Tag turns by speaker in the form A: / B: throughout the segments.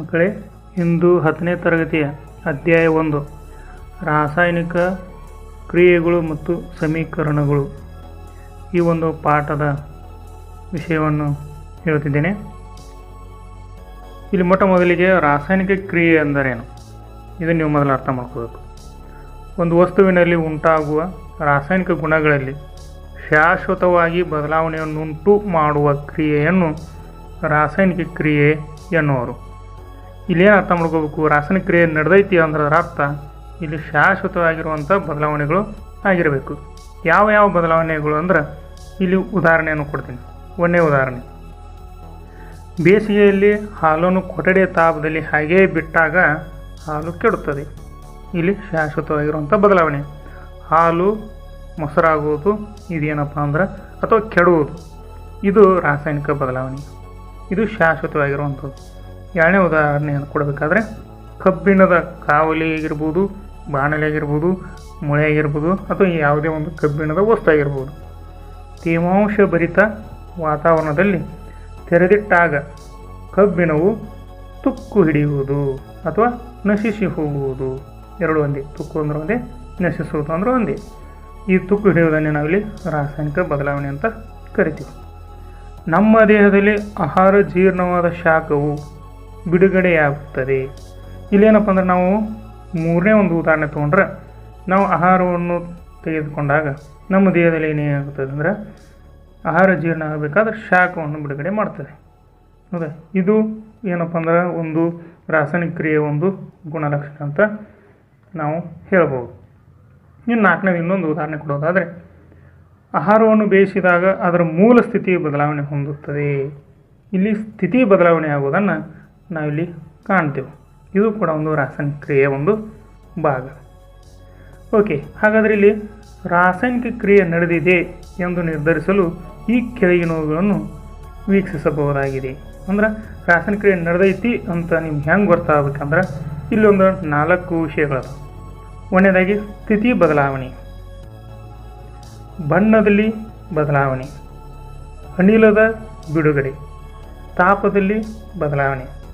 A: ಮಕ್ಕಳೇ, ಇಂದು ಹತ್ತನೇ ತರಗತಿಯ ಅಧ್ಯಾಯ ಒಂದು. ರಾಸಾಯನಿಕ ಕ್ರಿಯೆಗಳು ಮತ್ತು ಸಮೀಕರಣಗಳು. ಈ ಒಂದು ಪಾಠದ ವಿಷಯವನ್ನು ಹೇಳುತ್ತಿದ್ದೇನೆ. ಇಲ್ಲಿ ಮೊಟ್ಟ ಮೊದಲಿಗೆ ರಾಸಾಯನಿಕ ಕ್ರಿಯೆ ಎಂದರೇನು ಇದನ್ನು ನೀವು ಮೊದಲು ಅರ್ಥ ಮಾಡ್ಕೋಬೇಕು. ಒಂದು ವಸ್ತುವಿನಲ್ಲಿ ಉಂಟಾಗುವ ರಾಸಾಯನಿಕ ಗುಣಗಳಲ್ಲಿ ಶಾಶ್ವತವಾಗಿ ಬದಲಾವಣೆಯನ್ನುಂಟು ಮಾಡುವ ಕ್ರಿಯೆಯನ್ನು ರಾಸಾಯನಿಕ ಕ್ರಿಯೆ ಎನ್ನುವರು. ಇಲ್ಲೇನು ಅರ್ಥ ಮಾಡ್ಕೋಬೇಕು? ರಾಸಾಯನಿಕ ಕ್ರಿಯೆ ನಡೆದೈತಿ ಅಂದ್ರೆ ಅರ್ಥ ಇಲ್ಲಿ ಶಾಶ್ವತವಾಗಿರುವಂಥ ಬದಲಾವಣೆಗಳು ಆಗಿರಬೇಕು. ಯಾವ ಯಾವ ಬದಲಾವಣೆಗಳು ಅಂದ್ರೆ ಇಲ್ಲಿ ಉದಾಹರಣೆಯನ್ನು ಕೊಡ್ತೀನಿ. ಒಂದೇ ಉದಾಹರಣೆ. ಬೇಸಿಗೆಯಲ್ಲಿ ಹಾಲನ್ನು ಕೊಠಡಿಯ ತಾಪದಲ್ಲಿ ಹಾಗೇ ಬಿಟ್ಟಾಗ ಹಾಲು ಕೆಡುತ್ತದೆ. ಇಲ್ಲಿ ಶಾಶ್ವತವಾಗಿರುವಂಥ ಬದಲಾವಣೆ. ಹಾಲು ಮೊಸರಾಗುವುದು, ಇದೇನಪ್ಪ ಅಂದ್ರೆ, ಅಥವಾ ಕೆಡುವುದು. ಇದು ರಾಸಾಯನಿಕ ಬದಲಾವಣೆ. ಇದು ಶಾಶ್ವತವಾಗಿರುವಂಥದ್ದು. ಎರಡನೇ ಉದಾಹರಣೆಯನ್ನು ಕೊಡಬೇಕಾದ್ರೆ, ಕಬ್ಬಿಣದ ಕಾವಲಿ ಆಗಿರ್ಬೋದು, ಬಾಣಲೆ ಆಗಿರ್ಬೋದು, ಮೊಳೆ ಆಗಿರ್ಬೋದು, ಅಥವಾ ಯಾವುದೇ ಒಂದು ಕಬ್ಬಿಣದ ವಸ್ತು ಆಗಿರ್ಬೋದು. ತೇವಾಂಶ ಭರಿತ ವಾತಾವರಣದಲ್ಲಿ ತೆರೆದಿಟ್ಟಾಗ ಕಬ್ಬಿಣವು ತುಕ್ಕು ಹಿಡಿಯುವುದು ಅಥವಾ ನಶಿಸಿ ಹೋಗುವುದು. ಎರಡು ಒಂದೇ, ತುಕ್ಕು ಅಂದ್ರೆ ಒಂದೇ, ನಶಿಸುವುದು ಅಂದ್ರೆ ಒಂದೇ. ಈ ತುಕ್ಕು ಹಿಡಿಯುವುದನ್ನೇ ನಾವಿಲ್ಲಿ ರಾಸಾಯನಿಕ ಬದಲಾವಣೆ ಅಂತ ಕರಿತೀವಿ. ನಮ್ಮ ದೇಹದಲ್ಲಿ ಆಹಾರ ಜೀರ್ಣವಾದ ಶಾಖವು ಬಿಡುಗಡೆಯಾಗುತ್ತದೆ. ಇಲ್ಲೇನಪ್ಪ ಅಂದ್ರೆ ನಾವು ಮೂರನೇ ಒಂದು ಉದಾಹರಣೆ ತೊಗೊಂಡ್ರೆ, ನಾವು ಆಹಾರವನ್ನು ತೆಗೆದುಕೊಂಡಾಗ ನಮ್ಮ ದೇಹದಲ್ಲಿ ಏನಾಗುತ್ತದೆ ಅಂದರೆ, ಆಹಾರ ಜೀರ್ಣ ಆಗಬೇಕಾದ್ರೆ ಶಾಖವನ್ನು ಬಿಡುಗಡೆ ಮಾಡ್ತದೆ. ಹೌದಾ? ಇದು ಏನಪ್ಪ ಅಂದ್ರೆ ಒಂದು ರಾಸಾಯನಿಕ ಕ್ರಿಯೆ ಒಂದು ಗುಣಲಕ್ಷಣ ಅಂತ ನಾವು ಹೇಳ್ಬೋದು. ಇನ್ನು ನಾಲ್ಕನೇ ಇನ್ನೊಂದು ಉದಾಹರಣೆ ಕೊಡೋದಾದರೆ, ಆಹಾರವನ್ನು ಬೇಯಿಸಿದಾಗ ಅದರ ಮೂಲ ಸ್ಥಿತಿ ಬದಲಾವಣೆ ಹೊಂದುತ್ತದೆ. ಇಲ್ಲಿ ಸ್ಥಿತಿ ಬದಲಾವಣೆ ಆಗುವುದನ್ನು ನಾವಿಲ್ಲಿ ಕಾಣ್ತೇವೆ. ಇದು ಕೂಡ ಒಂದು ರಾಸಾಯನಿಕ ಕ್ರಿಯೆಯ ಒಂದು ಭಾಗ. ಓಕೆ, ಹಾಗಾದರೆ ಇಲ್ಲಿ ರಾಸಾಯನಿಕ ಕ್ರಿಯೆ ನಡೆದಿದೆ ಎಂದು ನಿರ್ಧರಿಸಲು ಈ ಕೆಳಗಿನವುಗಳನ್ನು ವೀಕ್ಷಿಸಬಹುದಾಗಿದೆ. ಅಂದ್ರೆ ರಾಸಾಯನಿಕ ಕ್ರಿಯೆ ನಡೆದೈತಿ ಅಂತ ನಿಮ್ಗೆ ಹೆಂಗೆ ಗೊತ್ತಾಗಬೇಕಂದ್ರೆ ಇಲ್ಲೊಂದು ನಾಲ್ಕು ವಿಷಯಗಳದು ಒಂದನೇದಾಗಿ ಸ್ಥಿತಿ ಬದಲಾವಣೆ. ಬಣ್ಣದಲ್ಲಿ ಬದಲಾವಣೆ. ಅನಿಲದ ಬಿಡುಗಡೆ. ತಾಪದಲ್ಲಿ ಬದಲಾವಣೆ.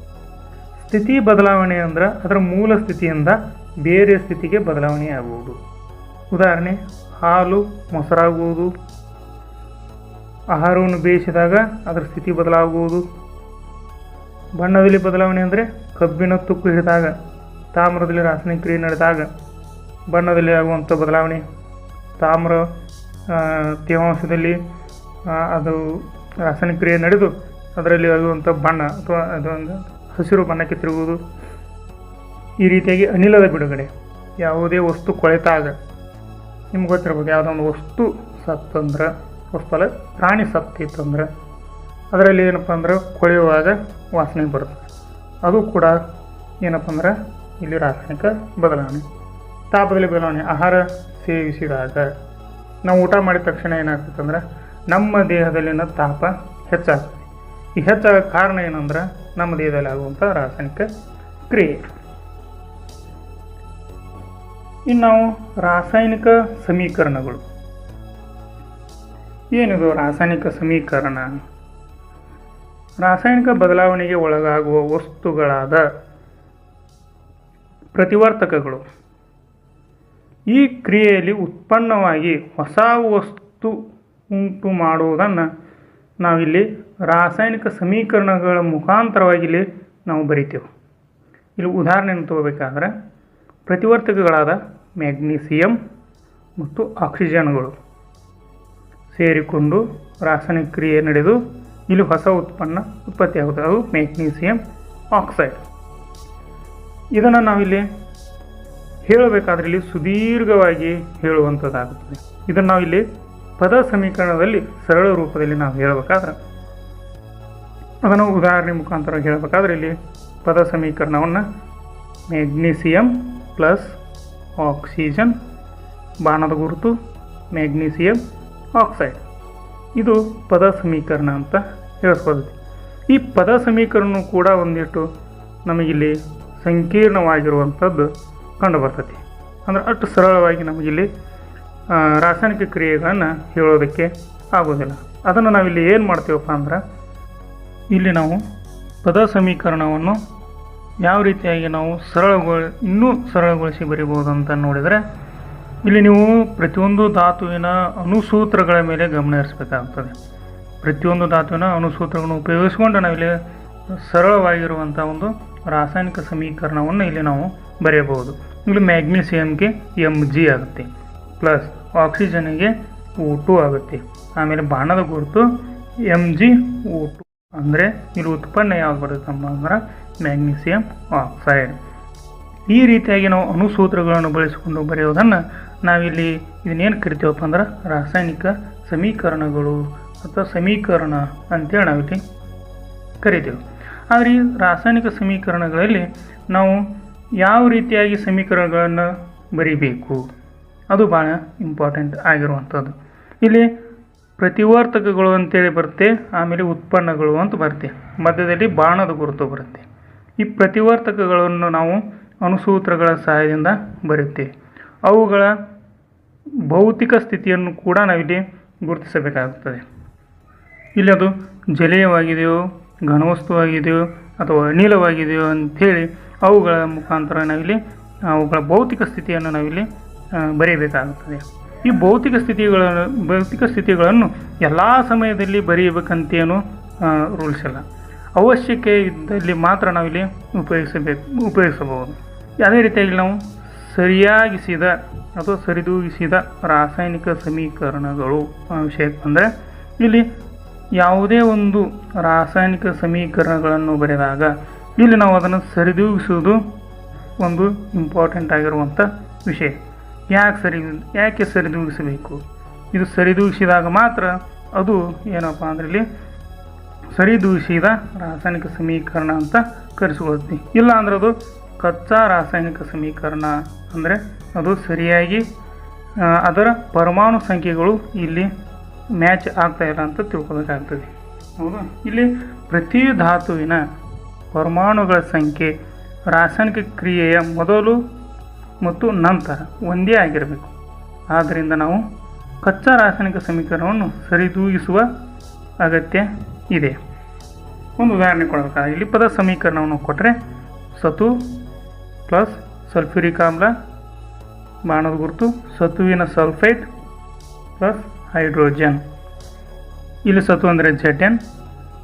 A: ಸ್ಥಿತಿ ಬದಲಾವಣೆ ಅಂದ್ರೆ ಅದರ ಮೂಲ ಸ್ಥಿತಿಯಿಂದ ಬೇರೆ ಸ್ಥಿತಿಗೆ ಬದಲಾವಣೆ ಆಗುವುದು. ಉದಾಹರಣೆ, ಹಾಲು ಮೊಸರಾಗುವುದು. ಆಹಾರವನ್ನು ಬೇಯಿಸಿದಾಗ ಅದರ ಸ್ಥಿತಿ ಬದಲಾಗುವುದು. ಬಣ್ಣದಲ್ಲಿ ಬದಲಾವಣೆ ಅಂದರೆ ಕಬ್ಬಿನ ತುಕ್ಕು ಹಿಡಿದಾಗ, ತಾಮ್ರದಲ್ಲಿ ರಾಸಾಯನಿಕ ಕ್ರಿಯೆ ನಡೆದಾಗ ಬಣ್ಣದಲ್ಲಿ ಆಗುವಂಥ ಬದಲಾವಣೆ. ತಾಮ್ರ ತೇವಾಂಶದಲ್ಲಿ ಅದು ರಾಸಾಯನಿಕ ಕ್ರಿಯೆ ನಡೆದು ಅದರಲ್ಲಿ ಆಗುವಂಥ ಬಣ್ಣ ಅಥವಾ ಅದೊಂದು ಹಸಿರು ಬಣ್ಣಕ್ಕೆ ತಿರುಗುವುದು. ಈ ರೀತಿಯಾಗಿ ಅನಿಲದ ಬಿಡುಗಡೆ. ಯಾವುದೇ ವಸ್ತು ಕೊಳೆತಾಗ ನಿಮ್ಗೆ ಗೊತ್ತಿರ್ಬೋದು, ಯಾವುದೋ ಒಂದು ವಸ್ತು ಸತ್ತಂದ್ರೆ ವಸ್ತು ಅಲ್ಲ, ಪ್ರಾಣಿ ಸತ್ತಿತ್ತಂದ್ರೆ ಅದರಲ್ಲಿ ಏನಪ್ಪ ಅಂದ್ರೆ ಕೊಳೆಯುವಾಗ ವಾಸನೆ ಬರುತ್ತೆ. ಅದು ಕೂಡ ಏನಪ್ಪ ಅಂದ್ರೆ ಇಲ್ಲಿ ರಾಸಾಯನಿಕ ಬದಲಾವಣೆ. ತಾಪದಲ್ಲಿ ಬದಲಾವಣೆ. ಆಹಾರ ಸೇವಿಸಿದಾಗ ನಾವು ಊಟ ಮಾಡಿದ ತಕ್ಷಣ ಏನಾಗ್ತದೆ ಅಂದ್ರೆ ನಮ್ಮ ದೇಹದಲ್ಲಿನ ತಾಪ ಹೆಚ್ಚಾಗ್ತದೆ. ಈ ಹೆಚ್ಚಾಗ ಕಾರಣ ಏನಂದ್ರೆ ನಮ್ಮ ದೇಹದಲ್ಲಿ ಆಗುವಂಥ ರಾಸಾಯನಿಕ ಕ್ರಿಯೆ. ಇನ್ನು ನಾವು ರಾಸಾಯನಿಕ ಸಮೀಕರಣಗಳು. ಏನಿದು ರಾಸಾಯನಿಕ ಸಮೀಕರಣ? ರಾಸಾಯನಿಕ ಬದಲಾವಣೆಗೆ ಒಳಗಾಗುವ ವಸ್ತುಗಳಾದ ಪ್ರತಿವರ್ತಕಗಳು. ಈ ಕ್ರಿಯೆಯಲ್ಲಿ ಉತ್ಪನ್ನವಾಗಿ ಹೊಸ ವಸ್ತು ಉಂಟು ಮಾಡುವುದನ್ನು ನಾವಿಲ್ಲಿ ರಾಸಾಯನಿಕ ಸಮೀಕರಣಗಳ ಮುಖಾಂತರವಾಗಿ ಇಲ್ಲಿ ನಾವು ಬರಿತೇವೆ. ಇಲ್ಲಿ ಉದಾಹರಣೆಯನ್ನು ತಗೋಬೇಕಾದ್ರೆ ಪ್ರತಿವರ್ತಕಗಳಾದ ಮ್ಯಾಗ್ನೀಸಿಯಂ ಮತ್ತು ಆಕ್ಸಿಜನ್ಗಳು ಸೇರಿಕೊಂಡು ರಾಸಾಯನಿಕ ಕ್ರಿಯೆ ನಡೆದು ಇಲ್ಲಿ ಹೊಸ ಉತ್ಪನ್ನ ಉತ್ಪತ್ತಿಯಾಗುತ್ತದೆ ಅದು ಮ್ಯಾಗ್ನೀಸಿಯಂ ಆಕ್ಸೈಡ್. ಇದನ್ನು ನಾವಿಲ್ಲಿ ಹೇಳಬೇಕಾದ್ರೆ ಇಲ್ಲಿ ಸುದೀರ್ಘವಾಗಿ ಹೇಳುವಂಥದ್ದಾಗುತ್ತದೆ. ಇದನ್ನು ನಾವಿಲ್ಲಿ ಪದ ಸಮೀಕರಣದಲ್ಲಿ ಸರಳ ರೂಪದಲ್ಲಿ ನಾವು ಹೇಳಬೇಕಾದ್ರೆ ಅದನ್ನು ಉದಾಹರಣೆ ಮುಖಾಂತರ ಹೇಳಬೇಕಾದ್ರೆ ಇಲ್ಲಿ ಪದ ಸಮೀಕರಣವನ್ನು ಮ್ಯಾಗ್ನೀಸಿಯಂ ಪ್ಲಸ್ ಆಕ್ಸಿಜನ್ ಬಾಣದ ಗುರುತು ಮ್ಯಾಗ್ನೀಸಿಯಮ್ ಆಕ್ಸೈಡ್ ಇದು ಪದ ಸಮೀಕರಣ ಅಂತ ಹೇಳಿಸ್ಕೊಳ್ತೀವಿ. ಈ ಪದ ಸಮೀಕರಣ ಕೂಡ ಒಂದಿಷ್ಟು ನಮಗಿಲ್ಲಿ ಸಂಕೀರ್ಣವಾಗಿರುವಂಥದ್ದು ಕಂಡು ಬರ್ತೈತಿ ಅಂದ್ರೆ ಅಷ್ಟು ಸರಳವಾಗಿ ನಮಗಿಲ್ಲಿ ರಾಸಾಯನಿಕ ಕ್ರಿಯೆಗಳನ್ನು ಹೇಳೋದಕ್ಕೆ ಆಗೋದಿಲ್ಲ. ಅದನ್ನು ನಾವಿಲ್ಲಿ ಏನು ಮಾಡ್ತೀವಪ್ಪ ಅಂದ್ರೆ ಇಲ್ಲಿ ನಾವು ಪದ ಸಮೀಕರಣವನ್ನು ಯಾವ ರೀತಿಯಾಗಿ ನಾವು ಸರಳಗೊಳ, ಇನ್ನೂ ಸರಳಗೊಳಿಸಿ ಬರಿಬೋದು ಅಂತ ನೋಡಿದರೆ, ಇಲ್ಲಿ ನೀವು ಪ್ರತಿಯೊಂದು ಧಾತುವಿನ ಅನುಸೂತ್ರಗಳ ಮೇಲೆ ಗಮನ ಹರಿಸಬೇಕಾಗ್ತದೆ. ಪ್ರತಿಯೊಂದು ಧಾತುವಿನ ಅನುಸೂತ್ರಗಳನ್ನು ಉಪಯೋಗಿಸಿಕೊಂಡು ನಾವಿಲ್ಲಿ ಸರಳವಾಗಿರುವಂಥ ಒಂದು ರಾಸಾಯನಿಕ ಸಮೀಕರಣವನ್ನು ಇಲ್ಲಿ ನಾವು ಬರೆಯಬಹುದು. ಇಲ್ಲಿ ಮ್ಯಾಗ್ನೀಸಿಯಮ್ಗೆ ಎಂ ಜಿ ಆಗುತ್ತೆ, ಪ್ಲಸ್ ಆಕ್ಸಿಜನ್ಗೆ ಓ ಆಗುತ್ತೆ. ಆಮೇಲೆ ಬಾಣದ ಗುರುತು ಎಂ ಜಿ ಓ ಅಂದರೆ ಇಲ್ಲಿ ಉತ್ಪನ್ನ ಯಾವ್ದು ಬರುತ್ತಮ್ಮ ಅಂದ್ರೆ ಮ್ಯಾಗ್ನೀಸಿಯಂ ಆಕ್ಸೈಡ್ ಈ ರೀತಿಯಾಗಿ ನಾವು ಅಣುಸೂತ್ರಗಳನ್ನು ಬಳಸಿಕೊಂಡು ಬರೆಯೋದನ್ನು ನಾವಿಲ್ಲಿ ಇದನ್ನೇನು ಕರಿತೀವಪ್ಪ ಅಂದ್ರೆ ರಾಸಾಯನಿಕ ಸಮೀಕರಣಗಳು ಅಥವಾ ಸಮೀಕರಣ ಅಂತೇಳಿ ನಾವಿಲ್ಲಿ ಕರಿತೀವಿ. ಆದರೆ ಈ ರಾಸಾಯನಿಕ ಸಮೀಕರಣಗಳಲ್ಲಿ ನಾವು ಯಾವ ರೀತಿಯಾಗಿ ಸಮೀಕರಣಗಳನ್ನು ಬರಿಬೇಕು? ಅದು ಭಾಳ ಇಂಪಾರ್ಟೆಂಟ್ ಆಗಿರುವಂಥದ್ದು ಇಲ್ಲಿ ಪ್ರತಿವರ್ತಕಗಳು ಅಂತೇಳಿ ಬರುತ್ತೆ, ಆಮೇಲೆ ಉತ್ಪನ್ನಗಳು ಅಂತ ಬರುತ್ತೆ. ಮಧ್ಯದಲ್ಲಿ ಬಾಣದ ಗುರುತು ಬರುತ್ತೆ. ಈ ಪ್ರತಿವರ್ತಕಗಳನ್ನು ನಾವು ಅನುಸೂತ್ರಗಳ ಸಹಾಯದಿಂದ ಬರೆಯುತ್ತೇವೆ. ಅವುಗಳ ಭೌತಿಕ ಸ್ಥಿತಿಯನ್ನು ಕೂಡ ನಾವಿಲ್ಲಿ ಗುರುತಿಸಬೇಕಾಗುತ್ತದೆ. ಇಲ್ಲಿ ಅದು ಜಲೀಯವಾಗಿದೆಯೋ, ಘನವಸ್ತುವಾಗಿದೆಯೋ ಅಥವಾ ಅನಿಲವಾಗಿದೆಯೋ ಅಂಥೇಳಿ ಅವುಗಳ ಮುಖಾಂತರ ನಾವಿಲ್ಲಿ, ಅವುಗಳ ಭೌತಿಕ ಸ್ಥಿತಿಯನ್ನು ನಾವಿಲ್ಲಿ ಬರೆಯಬೇಕಾಗುತ್ತದೆ. ಈ ಭೌತಿಕ ಸ್ಥಿತಿಗಳನ್ನು ಭೌತಿಕ ಸ್ಥಿತಿಗಳನ್ನು ಎಲ್ಲ ಸಮಯದಲ್ಲಿ ಬರೆಯಬೇಕಂತೇನು ರೂಲ್ಸ್ ಇಲ್ಲ. ಅವಶ್ಯಕ್ಕೆ ಇದ್ದಲ್ಲಿ ಮಾತ್ರ ನಾವಿಲ್ಲಿ ಉಪಯೋಗಿಸಬೇಕು, ಉಪಯೋಗಿಸಬಹುದು. ಯಾವುದೇ ರೀತಿಯಾಗಿ ನಾವು ಸರಿಯಾಗಿಸಿದ ಅಥವಾ ಸರಿದೂಗಿಸಿದ ರಾಸಾಯನಿಕ ಸಮೀಕರಣಗಳು ವಿಷಯ ವಿಷಯಕ್ಕೆ ಬಂದರೆ ಇಲ್ಲಿ ಯಾವುದೇ ಒಂದು ರಾಸಾಯನಿಕ ಸಮೀಕರಣಗಳನ್ನು ಬರೆದಾಗ ಇಲ್ಲಿ ನಾವು ಅದನ್ನು ಸರಿದೂಗಿಸುವುದು ಒಂದು ಇಂಪಾರ್ಟೆಂಟ್ ಆಗಿರುವಂಥ ವಿಷಯ. ಯಾಕೆ ಸರಿ ಯಾಕೆ ಸರಿದೂಗಿಸಬೇಕು ಇದು ಸರಿದೂಗಿಸಿದಾಗ ಮಾತ್ರ ಅದು ಏನಪ್ಪ ಅಂದ್ರೆ ಇಲ್ಲಿ ಸರಿದೂಗಿಸಿದ ರಾಸಾಯನಿಕ ಸಮೀಕರಣ ಅಂತ ಕರೆಸಿಕೊಳ್ತೀವಿ ಇಲ್ಲ ಅಂದ್ರೆ ಅದು ಕಚ್ಚಾ ರಾಸಾಯನಿಕ ಸಮೀಕರಣ ಅಂದರೆ ಅದು ಸರಿಯಾಗಿ ಅದರ ಪರಮಾಣು ಸಂಖ್ಯೆಗಳು ಇಲ್ಲಿ ಮ್ಯಾಚ್ ಆಗ್ತಾ ಇಲ್ಲ ಅಂತ ತಿಳ್ಕೊಬೇಕಾಗ್ತದೆ ಹೌದಾ? ಇಲ್ಲಿ ಪ್ರತಿ ಧಾತುವಿನ ಪರಮಾಣುಗಳ ಸಂಖ್ಯೆ ರಾಸಾಯನಿಕ ಕ್ರಿಯೆಯ ಮೊದಲು ಮತ್ತು ನಂತರ ಒಂದೇ ಆಗಿರಬೇಕು. ಆದ್ದರಿಂದ ನಾವು ಕಚ್ಚಾ ರಾಸಾಯನಿಕ ಸಮೀಕರಣವನ್ನು ಸರಿದೂಗಿಸುವ ಅಗತ್ಯ ಇದೆ. ಒಂದು ಉದಾಹರಣೆ ಕೊಡಬೇಕಾದ್ರೆ, ಇಲ್ಲಿ ಪದ ಸಮೀಕರಣವನ್ನು ಕೊಟ್ಟರೆ ಸತು ಪ್ಲಸ್ ಸಲ್ಫ್ಯೂರಿಕ್ ಆಮ್ಲ ಬಾಣದ ಗುರುತು ಸತುವಿನ ಸಲ್ಫೇಟ್ ಪ್ಲಸ್ ಹೈಡ್ರೋಜನ್. ಇಲ್ಲಿ ಸತು ಅಂದರೆ ಜೆಡ್ ಎನ್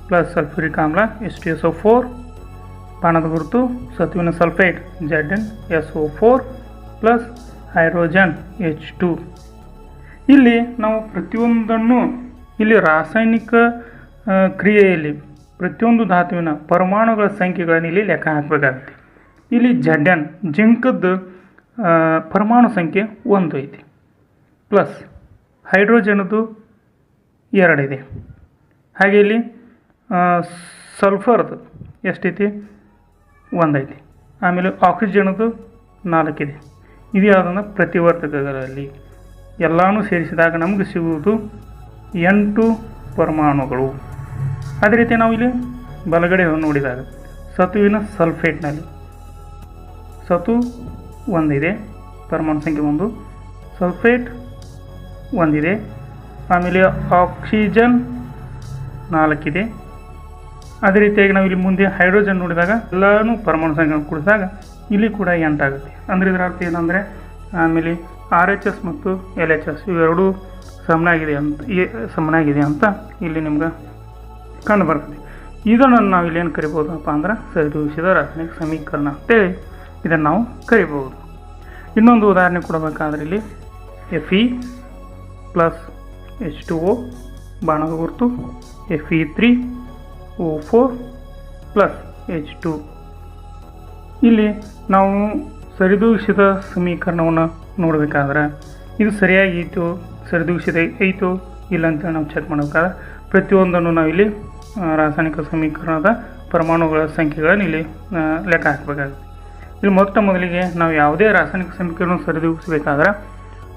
A: ಪ್ಲಸ್ ಸಲ್ಫ್ಯೂರಿಕ್ ಆಮ್ಲ S T S O four ಬಾಣದ ಗುರುತು ಸತುವಿನ sulphate Z N S O four plus hydrogen H two. ಇಲ್ಲಿ ನಾವು ಪ್ರತಿಯೊಂದನ್ನು ಇಲ್ಲಿ ರಾಸಾಯನಿಕ ಕ್ರಿಯೆಯಲ್ಲಿ ಪ್ರತಿಯೊಂದು ಧಾತುವಿನ ಪರಮಾಣುಗಳ ಸಂಖ್ಯೆಗಳನ್ನು ಇಲ್ಲಿ ಲೆಕ್ಕ ಹಾಕಬೇಕಾಗುತ್ತೆ. ಇಲ್ಲಿ ಜಡ್ಯನ್ ಜಿಂಕದ ಪರಮಾಣು ಸಂಖ್ಯೆ ಒಂದು ಐತಿ. ಪ್ಲಸ್ ಹೈಡ್ರೋಜನ್ದು ಎರಡಿದೆ ಹಾಗೆ ಇಲ್ಲಿ ಸಲ್ಫರ್ದು ಎಷ್ಟೈತಿ? ಒಂದೈತಿ. ಆಮೇಲೆ ಆಕ್ಸಿಜನ್ದು ನಾಲ್ಕಿದೆ. ಇದು ಯಾವುದಂದ್ರೆ ಪ್ರತಿವರ್ತಕಗಳಲ್ಲಿ ಎಲ್ಲನೂ ಸೇರಿಸಿದಾಗ ನಮಗೆ ಸಿಗುವುದು ಎಂಟು ಪರಮಾಣುಗಳು. ಅದೇ ರೀತಿ ನಾವು ಇಲ್ಲಿ ಬಲಗಡೆ ನೋಡಿದಾಗ ಸತುವಿನ ಸಲ್ಫೇಟ್ನಲ್ಲಿ ಸತು ಒಂದಿದೆ, ಪರಮಾಣು ಸಂಖ್ಯೆ ಒಂದು, ಸಲ್ಫೇಟ್ ಒಂದಿದೆ, ಆಮೇಲೆ ಆಕ್ಸಿಜನ್ ನಾಲ್ಕಿದೆ. ಅದೇ ರೀತಿಯಾಗಿ ನಾವು ಇಲ್ಲಿ ಮುಂದೆ ಹೈಡ್ರೋಜನ್ ನೋಡಿದಾಗ ಎಲ್ಲನೂ ಪರಮಾಣು ಸಂಖ್ಯೆ ಕೂಡಿಸಿದಾಗ ಇಲ್ಲಿ ಕೂಡ ಎಂಟಾಗುತ್ತೆ ಅಂದರೆ ಇದರ ಅರ್ಥ ಏನಂದರೆ, ಆಮೇಲೆ ಆರ್ ಎಚ್ ಎಸ್ ಮತ್ತು ಎಲ್ ಎಚ್ ಎಸ್ ಇವೆರಡೂ ಸಮನಾಗಿದೆ ಅಂತ ಈ ಸಮನಾಗಿದೆ ಅಂತ ಇಲ್ಲಿ ನಿಮ್ಗೆ ಕಂಡು ಬರ್ತದೆ. ಇದನ್ನು ನಾವು ಇಲ್ಲೇನು ಕರಿಬೋದಪ್ಪ ಅಂದ್ರೆ ಸರಿದೂಗಿಸಿದ ರಾಸಾಯನಿಕ ಸಮೀಕರಣ ಅಂತೇಳಿ ಇದನ್ನು ನಾವು ಕರಿಬೋದು. ಇನ್ನೊಂದು ಉದಾಹರಣೆ ಕೊಡಬೇಕಾದ್ರೆ ಇಲ್ಲಿ F E plus H two O ಬಾಣದ ಗುರುತು F E three O four plus H two ಇಲ್ಲಿ ನಾವು ಸರಿದೂಗಿಸಿದ ಸಮೀಕರಣವನ್ನು ನೋಡಬೇಕಾದ್ರೆ ಇದು ಸರಿಯಾಗಿ ಐತೋ, ಸರಿದೂಗಿಸಿದ ಐತೋ ಇಲ್ಲ ಅಂತೇಳಿ ನಾವು ಚೆಕ್ ಮಾಡಬೇಕಾದ್ರೆ ಪ್ರತಿಯೊಂದನ್ನು ನಾವಿಲ್ಲಿ ರಾಸಾಯನಿಕ ಸಮೀಕರಣದ ಪರಮಾಣುಗಳ ಸಂಖ್ಯೆಗಳನ್ನು ಇಲ್ಲಿ ಲೆಕ್ಕ ಹಾಕಬೇಕಾಗುತ್ತೆ. ಇಲ್ಲಿ ಮೊಟ್ಟ ಮೊದಲಿಗೆ ನಾವು ಯಾವುದೇ ರಾಸಾಯನಿಕ ಸಮೀಕರಣ ಸರಿದೂಗಿಸಬೇಕಾದ್ರೆ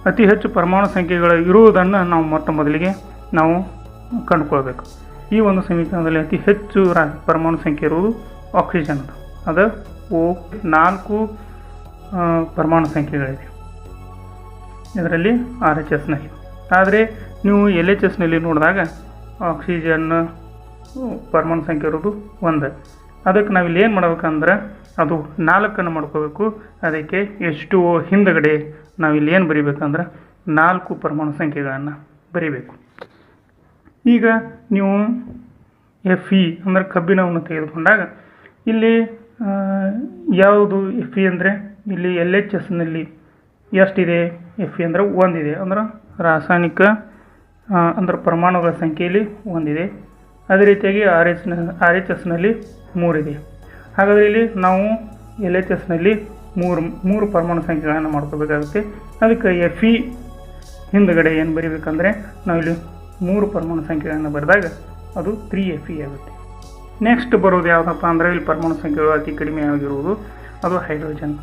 A: ಅತಿ ಹೆಚ್ಚು ಪರಮಾಣು ಸಂಖ್ಯೆಗಳು ಇರುವುದನ್ನು ನಾವು ಮೊಟ್ಟ ಮೊದಲಿಗೆ ನಾವು ಕಂಡುಕೊಳ್ಬೇಕು. ಈ ಒಂದು ಸಮೀಕರಣದಲ್ಲಿ ಅತಿ ಹೆಚ್ಚು ರಾ, ಪರಮಾಣು ಸಂಖ್ಯೆ ಇರುವುದು ಆಕ್ಸಿಜನ್ ಅದು ಓ ನಾಲ್ಕು ಪರಮಾಣು ಸಂಖ್ಯೆಗಳಿವೆ. ಇದರಲ್ಲಿ ಆರ್ ಎಚ್ ಎಸ್ನಲ್ಲಿ ಆದರೆ ನೀವು ಎಲ್ ಎಚ್ ಎಸ್ನಲ್ಲಿ ನೋಡಿದಾಗ ಆಕ್ಸಿಜನ್ ಪರಮಾಣು ಸಂಖ್ಯೆ ಇರೋದು ಒಂದು. ಅದಕ್ಕೆ ನಾವಿಲ್ಲಿ ಏನು ಮಾಡ್ಬೇಕಂದ್ರೆ ಅದು ನಾಲ್ಕನ್ನು ಮಾಡ್ಕೋಬೇಕು. ಅದಕ್ಕೆ ಎಷ್ಟು ಹಿಂದಗಡೆ ನಾವಿಲ್ಲಿ ಏನು ಬರಿಬೇಕಂದ್ರೆ ನಾಲ್ಕು ಪರಮಾಣು ಸಂಖ್ಯೆಗಳನ್ನು ಬರಿಬೇಕು. ಈಗ ನೀವು ಎಫ್ ಇ ಅಂದರೆ ಕಬ್ಬಿಣವನ್ನು ತೆಗೆದುಕೊಂಡಾಗ ಇಲ್ಲಿ ಯಾವುದು ಎಫ್ ಇ ಅಂದರೆ? ಇಲ್ಲಿ ಎಲ್ ಎಚ್ ಎಸ್ನಲ್ಲಿ ಎಷ್ಟಿದೆ ಎಫ್ ಇ ಅಂದರೆ ಒಂದಿದೆ. ಅಂದ್ರೆ ರಾಸಾಯನಿಕ ಅಂದ್ರೆ ಪರಮಾಣುಗಳ ಸಂಖ್ಯೆಯಲ್ಲಿ ಒಂದಿದೆ. ಅದೇ ರೀತಿಯಾಗಿ ಆರ್ ಎಚ್ ಆರ್ ಎಚ್ ಎಸ್ನಲ್ಲಿ ಮೂರಿದೆ. ಹಾಗಾದರೆ ಇಲ್ಲಿ ನಾವು ಎಲ್ ಎಚ್ ಎಸ್ನಲ್ಲಿ ಮೂರು ಮೂರು ಪರಮಾಣು ಸಂಖ್ಯೆಗಳನ್ನು ಮಾಡ್ಕೋಬೇಕಾಗುತ್ತೆ. ಅದಕ್ಕೆ ಎಫ್ ಇ ಹಿಂದುಗಡೆ ಏನು ಬರೀಬೇಕಂದ್ರೆ ನಾವಿಲ್ಲಿ ಮೂರು ಪರಮಾಣು ಸಂಖ್ಯೆಗಳನ್ನು ಬರೆದಾಗ ಅದು ತ್ರೀ ಎಫ್ ಇ ಆಗುತ್ತೆ. ನೆಕ್ಸ್ಟ್ ಬರೋದು ಯಾವುದಪ್ಪ ಅಂದರೆ ಇಲ್ಲಿ ಪರಮಾಣು ಸಂಖ್ಯೆಗಳು ಅತಿ ಕಡಿಮೆ ಆಗಿರುವುದು, ಅದು ಹೈಡ್ರೋಜನ್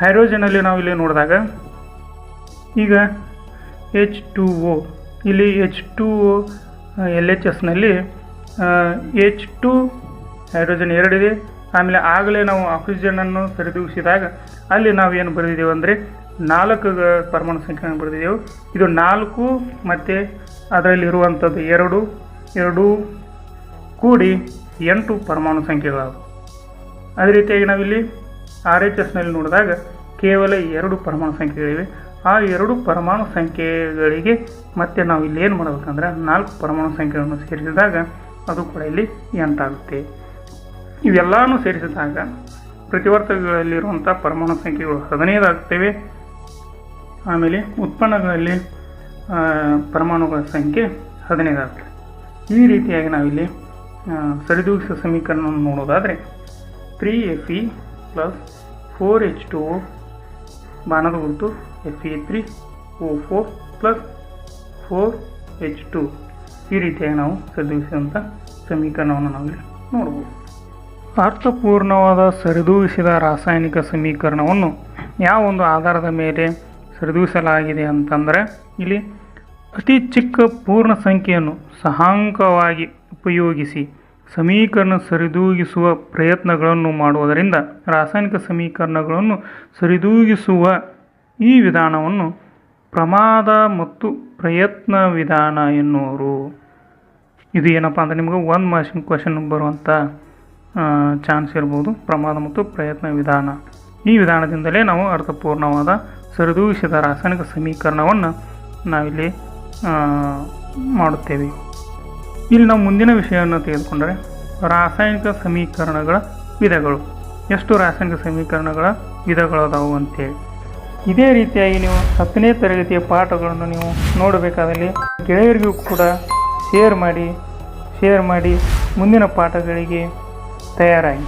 A: ಹೈಡ್ರೋಜನಲ್ಲಿ ನಾವು ಇಲ್ಲಿ ನೋಡಿದಾಗ, ಈಗ ಎಚ್ ಟು ಒ ಇಲ್ಲಿ ಎಚ್ ಟು ಎಲ್ ಎಚ್ ಎಸ್ನಲ್ಲಿ ಎಚ್ ಟು ಹೈಡ್ರೋಜನ್ ಎರಡಿದೆ, ಆಮೇಲೆ ಆಗಲೇ ನಾವು ಆಕ್ಸಿಜನನ್ನು ಸರಿದೂಗಿಸಿದಾಗ, ಅಲ್ಲಿ ನಾವು ಏನು ಬರೆದಿದ್ದೇವೆ ಅಂದರೆ ನಾಲ್ಕು ಪರಮಾಣು ಸಂಖ್ಯೆಯನ್ನು ಬರೆದಿದ್ದೆವು. ಇದು ನಾಲ್ಕು ಮತ್ತು ಅದರಲ್ಲಿರುವಂಥದ್ದು ಎರಡು ಎರಡು ಕೂಡಿ ಎಂಟು ಪರಮಾಣು ಸಂಖ್ಯೆಗಳಾದವು. ಅದೇ ರೀತಿಯಾಗಿ ನಾವಿಲ್ಲಿ ಆರ್ ಎಚ್ ಎಸ್ನಲ್ಲಿ ನೋಡಿದಾಗ ಕೇವಲ ಎರಡು ಪರಮಾಣು ಸಂಖ್ಯೆಗಳಿವೆ. ಆ ಎರಡು ಪರಮಾಣು ಸಂಖ್ಯೆಗಳಿಗೆ ಮತ್ತೆ ನಾವು ಇಲ್ಲಿ ಏನು ಮಾಡಬೇಕಂದ್ರೆ ನಾಲ್ಕು ಪರಮಾಣು ಸಂಖ್ಯೆಗಳನ್ನು ಸೇರಿಸಿದಾಗ ಅದು ಕೂಡ ಇಲ್ಲಿ ಎಂಟಾಗುತ್ತೆ ಇವೆಲ್ಲನೂ ಸೇರಿಸಿದಾಗ ಪ್ರತಿವರ್ತಕಗಳಲ್ಲಿರುವಂಥ ಪರಮಾಣು ಸಂಖ್ಯೆಗಳು ಹದಿನೈದು ಆಗ್ತವೆ ಆಮೇಲೆ ಉತ್ಪನ್ನಗಳಲ್ಲಿ ಪರಮಾಣುಗಳ ಸಂಖ್ಯೆ ಹದಿನೈದು ಆಗ್ತದೆ ಈ ರೀತಿಯಾಗಿ ನಾವಿಲ್ಲಿ ಆ, ಸರಿದೂಗಿಸಿದ ಸಮೀಕರಣವನ್ನು ನೋಡೋದಾದರೆ three F E plus four H two O ಬಾಣದ ಗುರುತು F E three O four plus four H two ಈ ರೀತಿಯಾಗಿ ನಾವು ಸರಿದೂಗಿಸಿದಂಥ ಸಮೀಕರಣವನ್ನು ನಾವಿಲ್ಲಿ ನೋಡ್ಬೋದು. ಅರ್ಥಪೂರ್ಣವಾದ ಸರಿದೂಗಿಸಿದ ರಾಸಾಯನಿಕ ಸಮೀಕರಣವನ್ನು ಯಾವ ಒಂದು ಆಧಾರದ ಮೇಲೆ ಸರಿದೂಗಿಸಲಾಗಿದೆ ಅಂತಂದರೆ ಇಲ್ಲಿ ಅತಿ ಚಿಕ್ಕ ಪೂರ್ಣ ಸಂಖ್ಯೆಯನ್ನು ಸಹಾಂಕವಾಗಿ ಉಪಯೋಗಿಸಿ ಸಮೀಕರಣ ಸರಿದೂಗಿಸುವ ಪ್ರಯತ್ನಗಳನ್ನು ಮಾಡುವುದರಿಂದ ರಾಸಾಯನಿಕ ಸಮೀಕರಣಗಳನ್ನು ಸರಿದೂಗಿಸುವ ಈ ವಿಧಾನವನ್ನು ಪ್ರಮಾದ ಮತ್ತು ಪ್ರಯತ್ನ ವಿಧಾನ ಎನ್ನುವರು. ಇದು ಏನಪ್ಪ ಅಂದರೆ ನಿಮಗೆ ಒಂದು ಮಾರ್ಷನ್ ಕ್ವಶನ್ ಬರುವಂಥ ಚಾನ್ಸ್ ಇರ್ಬೋದು. ಪ್ರಮಾದ ಮತ್ತು ಪ್ರಯತ್ನ ವಿಧಾನ. ಈ ವಿಧಾನದಿಂದಲೇ ನಾವು ಅರ್ಥಪೂರ್ಣವಾದ ಸರಿದೂಗಿಸಿದ ರಾಸಾಯನಿಕ ಸಮೀಕರಣವನ್ನು ನಾವಿಲ್ಲಿ ಮಾಡುತ್ತೇವೆ. ಇಲ್ಲಿ ನಾವು ಮುಂದಿನ ವಿಷಯವನ್ನು ತೆಗೆದುಕೊಂಡರೆ ರಾಸಾಯನಿಕ ಸಮೀಕರಣಗಳ ವಿಧಗಳು. ಎಷ್ಟು ರಾಸಾಯನಿಕ ಸಮೀಕರಣಗಳ ವಿಧಗಳದಾವು ಅಂತೇಳಿ. ಇದೇ ರೀತಿಯಾಗಿ ನೀವು ಹತ್ತನೇ ತರಗತಿಯ ಪಾಠಗಳನ್ನು ನೀವು ನೋಡಬೇಕಾದಲ್ಲಿ ಗೆಳೆಯರಿಗೂ ಕೂಡ ಶೇರ್ ಮಾಡಿ ಶೇರ್ ಮಾಡಿ ಮುಂದಿನ ಪಾಠಗಳಿಗೆ ತಯಾರಾಗಿ.